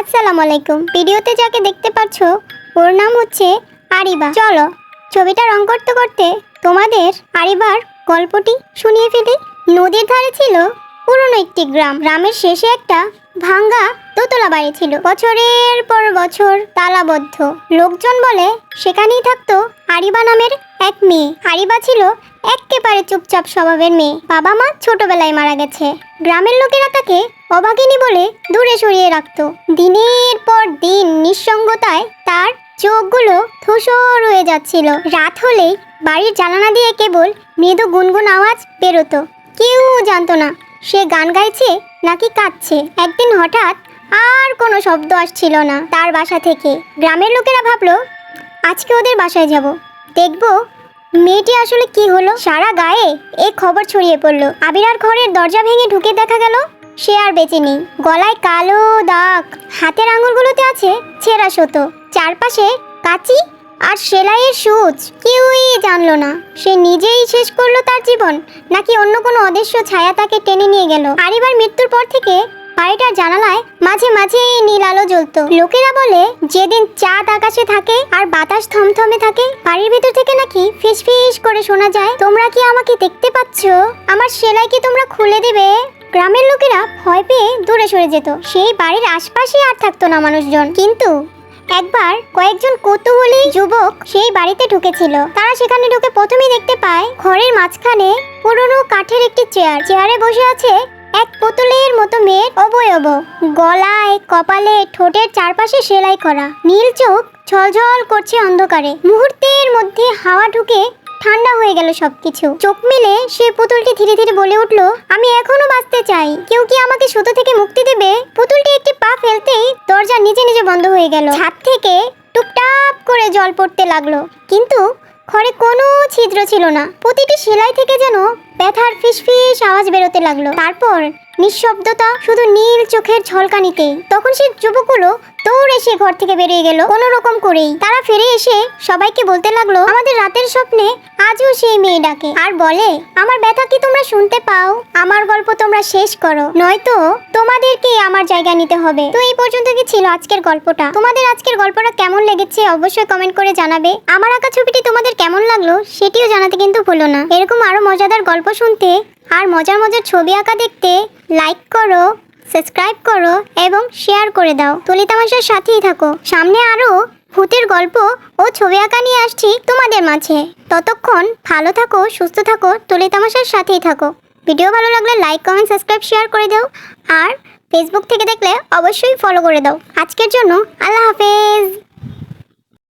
আসসালামু আলাইকুম ভিডিওতে যাকে দেখতে পাচ্ছ ওর নাম হচ্ছে আরিবা। চলো ছবিটা রং করতে করতে তোমাদের আরিবার গল্পটি শুনিয়ে ফেলি। নদীর ধারে ছিল পুরনো একটি গ্রাম। গ্রামের শেষে একটা ভাঙ্গা দোতলা বাড়ি ছিল। বছরের পর বছর তালাবদ্ধ। লোকজন বলে, সেখানেই থাকতো আরিবা নামের এক মেয়ে। আরিবা ছিল এক্কেবারে চুপচাপ স্বভাবের মেয়ে। বাবা মা ছোটবেলায় মারা গেছে। গ্রামের লোকেরা তাকে অভাগিনী বলে দূরে সরিয়ে রাখত। দিনের পর দিন নিঃসঙ্গতায় তার চোখগুলো ধূসর হয়ে যাচ্ছিল। রাত হলেই বাড়ির জানালা দিয়ে কেবল মৃদু গুনগুন আওয়াজ বেরোতো। কেউ জানতো না সে গান গাইছে নাকি কাঁদছে। একদিন হঠাৎ আর কোনো শব্দ আসছিল না তার বাসা থেকে। গ্রামের লোকেরা ভাবলো, আজকে ওদের বাসায় যাব। দেখব মেয়েটি আসলে কি হলো? সারা গায়ে এই খবর ছড়িয়ে পড়ল। আবিরার ঘরের দরজা ভেঙে ঢুকে দেখা গেল সে আর বেঁচে নেই। গলায় কালো দাগ। হাতের আঙুলগুলোতে আছে ছেঁড়া সুতো। চারপাশে কাচি আর সেলাইয়ের সুচ। কেউই জানলো না। সে নিজেই শেষ করল তার জীবন, নাকি অন্য কোনো অদৃশ্য ছায়া তাকে টেনে নিয়ে গেল। আর এবার মৃত্যুর পর থেকে বাড়িটার জানালায় মাঝে মাঝে নীল আলো জ্বলতো। লোকেরা বলে, যেদিন চাঁদ আকাশে থাকে আর বাতাস থমথমে থাকে, বাড়ির ভেতর থেকে নাকি ফিস করে শোনা যায়। তোমরা কি আমাকে দেখতে পাচ্ছ? আমার সেলাই কি তোমরা খুলে দেবে? গ্রামের লোকেরা ভয় পেয়ে দূরে সরে যেত। সেই বাড়ির আশপাশে আর থাকতো না মানুষজন। কিন্তু একবার কয়েকজন কৌতূহলী যুবক সেই বাড়িতে ঢুকেছিল। তারা সেখানে ঢুকে প্রথমেই দেখতে পায়, ঘরের মাঝখানে পুরনো কাঠের একটি চেয়ার। চেয়ারে বসে আছে এক পুতুলের মতো মেয়ের অবয়ব। গলায়, কপালে, ঠোঁটের চারপাশে সেলাই করা। নীল চোখ ঝলঝল করছে অন্ধকারে। মুহূর্তের মধ্যে হাওয়া ঢুকে ঠান্ডা হয়ে গেল সবকিছু। চোখ মেলে সে পুতুলটি ধীরে ধীরে বলে উঠল, আমি এখনও বাঁচতে চাই। কেউ কি আমাকে সুতো থেকে মুক্তি দেবে? পুতুলটি একটি পা ফেলতেই দরজা নিজে নিজে বন্ধ হয়ে গেল। ছাদ থেকে টুপটাপ করে জল পড়তে লাগল। কিন্তু ঘরে কোনো ছিদ্র ছিল না। প্রতিটি সেলাই থেকে যেন ব্যথার ফিসফিস আওয়াজ বেরোতে লাগল। তারপর নিঃশব্দতা, শুধু নীল চোখের ঝলকানিতেই তখন সে যুবকগুলো দৌড়ে সে ঘর থেকে বেরিয়ে গেল, কোনো রকম করেই। তারা ফিরে এসে সবাইকে বলতে লাগল, আমাদের রাতের স্বপ্নে আজও সেই মেয়ে ডাকে। আর বলে, আমার ব্যথা কি তোমরা শুনতে পাও? আমার গল্প তোমরা শেষ করো। নয়তো তোমাদেরকে আমার জায়গা নিতে হবে। তো এই পর্যন্ত কি ছিল আজকের গল্পটা? তোমাদের আজকের গল্পটা কেমন লেগেছে অবশ্যই কমেন্ট করে জানাবে। আমার আঁকা ছবিটি তোমাদের কেমন লাগল সেটিও জানাতে কিন্তু ভুলো না। এরকম আরও মজাদার গল্প শুনতে আর মজার মজার ছবি আঁকা দেখতে লাইক করো সাবস্ক্রাইব করো এবং শেয়ার করে দাও। তুলি তামাশার সাথেই থাকো। সামনে আরও ভূতের গল্প ও ছবি আঁকা নিয়ে আসছি তোমাদের মাঝে। ততক্ষণ ভালো থাকো, সুস্থ থাকো, তুলি তামাশার সাথেই থাকো। ভিডিও ভালো লাগলে লাইক কমেন্ট সাবস্ক্রাইব শেয়ার করে দাও আর ফেসবুক থেকে দেখলে অবশ্যই ফলো করে দাও। আজকের জন্য আল্লাহ হাফেজ।